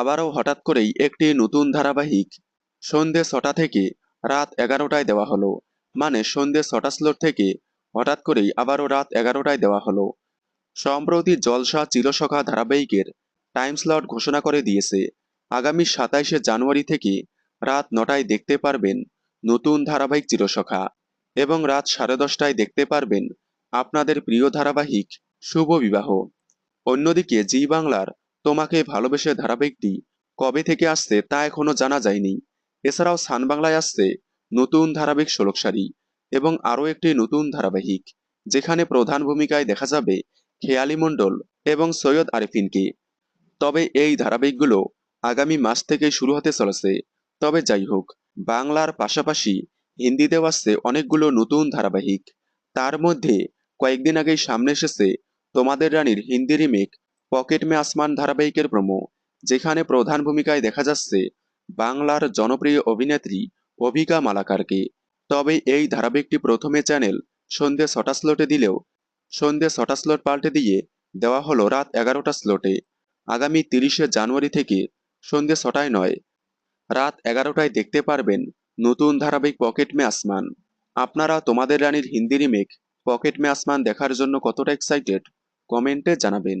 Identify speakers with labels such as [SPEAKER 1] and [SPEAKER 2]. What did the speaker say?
[SPEAKER 1] আবারও হঠাৎ করেই একটি নতুন ধারাবাহিক সন্ধে ছটা থেকে রাত এগারোটায় দেওয়া হলো। মানে সন্ধে ছটা স্লোট থেকে হঠাৎ করেই আবারও রাত এগারোটায় দেওয়া হলো। সম্প্রতি জলসা চিরসখা ধারাবাহিকের টাইম স্লট ঘোষণা করে দিয়েছে। আগামী সাতাইশে জানুয়ারি থেকে রাত নটায় দেখতে পারবেন নতুন ধারাবাহিক চিরসখা এবং রাত সাড়ে দশটায় দেখতে পারবেন আপনাদের প্রিয় ধারাবাহিক শুভ বিবাহ। অন্যদিকে জি বাংলার তোমাকে ভালোবেসে ধারাবাহিকটি কবে থেকে আসছে তা এখনও জানা যায়নি। এছাড়াও সান বাংলায় আসছে নতুন ধারাবাহিক ষোলকসারি এবং আরও একটি নতুন ধারাবাহিক, যেখানে প্রধান ভূমিকায় দেখা যাবে খেয়ালি মণ্ডল এবং সৈয়দ আরিফিনকে। তবে এই ধারাবাহিকগুলো আগামী মাস থেকে শুরু হতে চলেছে। তবে যাই হোক, বাংলার পাশাপাশি হিন্দিতেও আসছে অনেকগুলো নতুন ধারাবাহিক। তার মধ্যে কয়েকদিন আগেই সামনে এসেছে তোমাদের রানীর হিন্দি রিমেক পকেট মে আসমান ধারাবাহিকের প্রমো, যেখানে প্রধান ভূমিকায় দেখা যাচ্ছে বাংলার জনপ্রিয় অভিনেত্রী অভিকা মালাকারকে। তবে এই ধারাবাহিকটি প্রথমে চ্যানেল সন্ধ্যে ছটা স্লোটে দিলেও সন্ধ্যে ছটা স্লোট পাল্টে দিয়ে দেওয়া হলো রাত এগারোটা স্লোটে আগামী তিরিশে জানুয়ারি থেকে সন্ধ্যে ছটায় নয়, রাত এগারোটায় দেখতে পারবেন নতুন ধারাবাহিক পকেট মে আসমান। আপনারা তোমাদের রানীর হিন্দি রিমেক পকেট মে আসমান দেখার জন্য কতটা এক্সাইটেড কমেন্টে জানাবেন।